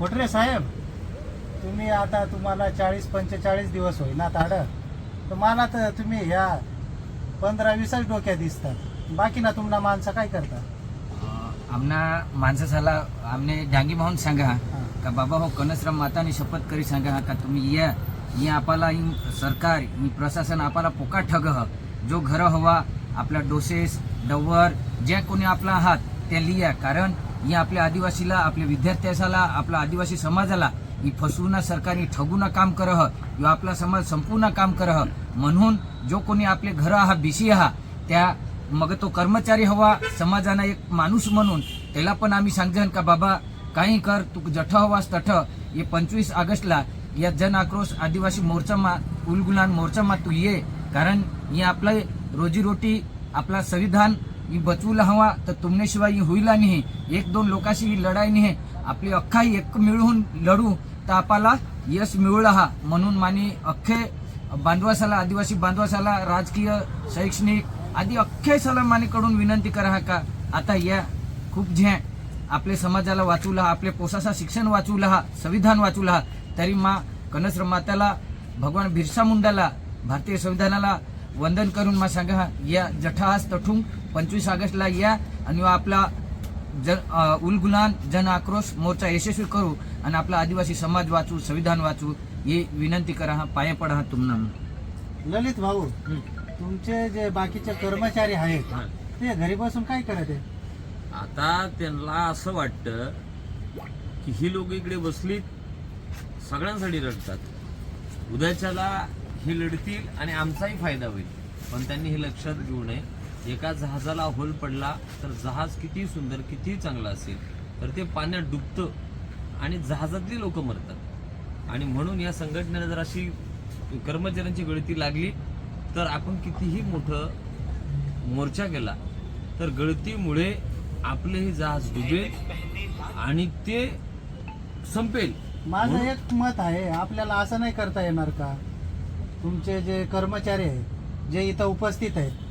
कोटरे साहेब. तुम्ही आता तुम्हाला चाळीस पंचेचाळीस दिवस होईना ताड. तर मला तर तुम्ही ह्या पंधरा वीसच डोक्या दिसतात. बाकी ना तुम्हाला माणसं काय करता आमना माणसाला आमने डांगी माहून सांगा. का बाबा हो कनसराम मातानी शपथ करी सांगा का तुम्ही या ये आपला सरकार ही प्रशासन आपला पोका ठग ह. जो घर हवा आपला डोसेस डवर जे कोणी आपला आहात ते लिया. कारण ही आपल्या आदिवासीला आपल्या विद्यार्थ्याला आपला आदिवासी समाजाला ही फसवून सरकारी ठगून काम कर यो आपला समाज संपूर्ण काम कर म्हणून जो कोणी आपले घर हा बीसी हा त्या मग तो कर्मचारी हवा समाजाना एक माणूस म्हणून. त्याला पण आम्ही सांगजन का बाबा काही कर तू जठ हवास तठ. हे पंचवीस ऑगस्टला या जन आक्रोश आदिवासी मोर्चामा उलगुलान मोर्चामा तू ये. कारण ही आपलं रोजीरोटी आपला संविधान ही बचवूला हवा तर तुमनेशिवाय ही होईला नाही. एक दोन लोकांशी ही लढाई नाही. आपली अख्खा एक मिळून लढू तर आपल्याला यश मिळवलं हा म्हणून माने अख्खे बांधवासाला आदिवासी बांधवासाला राजकीय शैक्षणिक आदी अख्खे सलामानीकडून विनंती करा का? आता या खूप झ्या आपले समाजाला वाचवला आपले पोसासा शिक्षण वाचवला हा संविधान वाचवला हा तरी मा कनसर माताला भगवान बिरसा मुंडाला भारतीय संविधानाला वंदन करून मा सांगा या जठास तठून पंचवीस ऑगस्टला या आणि आपला जन उलगुलान जन आक्रोश मोर्चा यशस्वी करू आणि आपला आदिवासी समाज वाचू संविधान वाचू ही विनंती करा हा पाया पडा हा तुम्हाला ललित भाऊ तुमचे जे बाकीचे कर्मचारी आहेत ते घरी बसून काय करत आहे आता त्यांना असं वाटतं की ही लोक इकडे बसलीत सगळ्यांसाठी रडतात. उद्याच्याला हे लढतील आणि आमचाही फायदा होईल. पण त्यांनी हे लक्षात घेऊ नये. एका जहाजाला होल पडला तर जहाज किती सुंदर किती चांगला असेल. तर ते पाण्यात डुबतं आणि जहाजातली लोक मरतात. आणि म्हणून या संघटनेला जर अशी कर्मचाऱ्यांची गळती लागली तर आपण कितीही मोठं मोर्चा केला तर गळतीमुळे आपले हे जहाज डुबेल आणि ते संपेल. माझं एक मत आहे आपल्याला असं नाही करता येणार का? तुमचे जे कर्मचारी आहेत जे इथं उपस्थित आहेत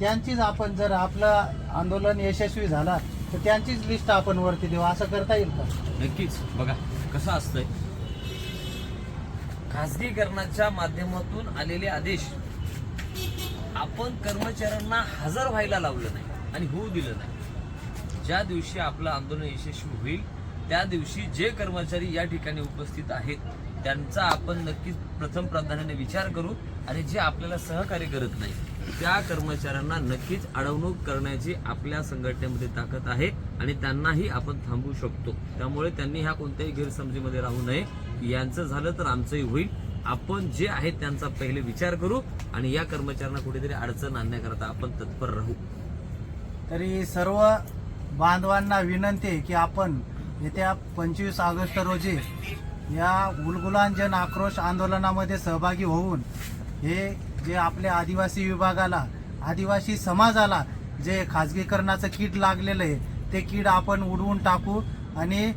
त्यांचीच आपण जर आपलं आंदोलन यशस्वी झाला तर त्यांचीच लिस्ट आपण वरती देऊ. असं करता येईल का? नक्कीच. बघा कसं असतंय? खासगीकरणाच्या माध्यमातून आलेले आदेश आपण कर्मचाऱ्यांना हजर व्हायला लावलं नाही आणि होऊ दिलं नाही. ज्या दिवशी आपलं आंदोलन यशस्वी होईल त्या दिवशी जे कर्मचारी या ठिकाणी उपस्थित आहेत त्यांचा आपण नक्कीच प्रथम प्राधान्याने विचार करू. आणि जे आपल्याला सहकार्य करत नाही त्या कर्मचाऱ्यांना नक्कीच अडवणूक करण्याची आपल्या संघटनेमध्ये ताकद आहे आणि त्यांनाही आपण थांबवू शकतो. त्यामुळे त्यांनी ह्या कोणत्याही गैरसमजीमध्ये राहू नये. यांचं झालं तर आमचंही होईल. आपण जे आहे त्यांचा पहिले विचार करू आणि या कर्मचाऱ्यांना कुठेतरी अडचण आणण्याकरता आपण तत्पर राहू. तरी सर्व बांधवांना विनंती आहे की आपण येत्या पंचवीस ऑगस्ट रोजी या उलगुलान जन आक्रोश आंदोलनामध्ये सहभागी होऊन हे जे आपल्या आदिवासी विभागाला आदिवासी समाजाला जे खाजगीकरणाचं कीड लागलेलं आहे ते कीड आपण उडवून टाकू आणि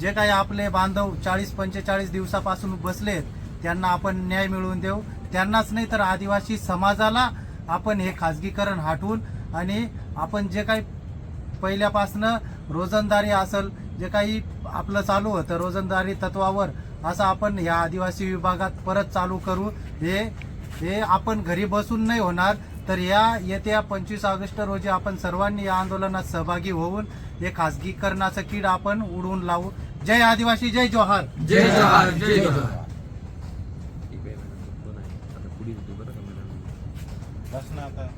जे काही आपले बांधव चाळीस पंचेचाळीस दिवसापासून बसलेत त्यांना आपण न्याय मिळवून देऊ. त्यांनाच नाही तर आदिवासी समाजाला आपण हे खाजगीकरण हटवून आणि आपण जे काही पहिल्यापासनं रोजंदारी असेल जे काही आपलं चालू होतं रोजंदारी तत्वावर असं आपण ह्या आदिवासी विभागात परत चालू करू. हे हे आपण घरी बसून नाही होणार तर या येत्या पंचवीस ऑगस्ट रोजी आपण सर्वांनी या आंदोलनात सहभागी होऊन हे खासगीकरणाचं कीड आपण उडवून लावू. जय आदिवासी जय जोहार. जय जोहार जय जोहार. बस ना आता.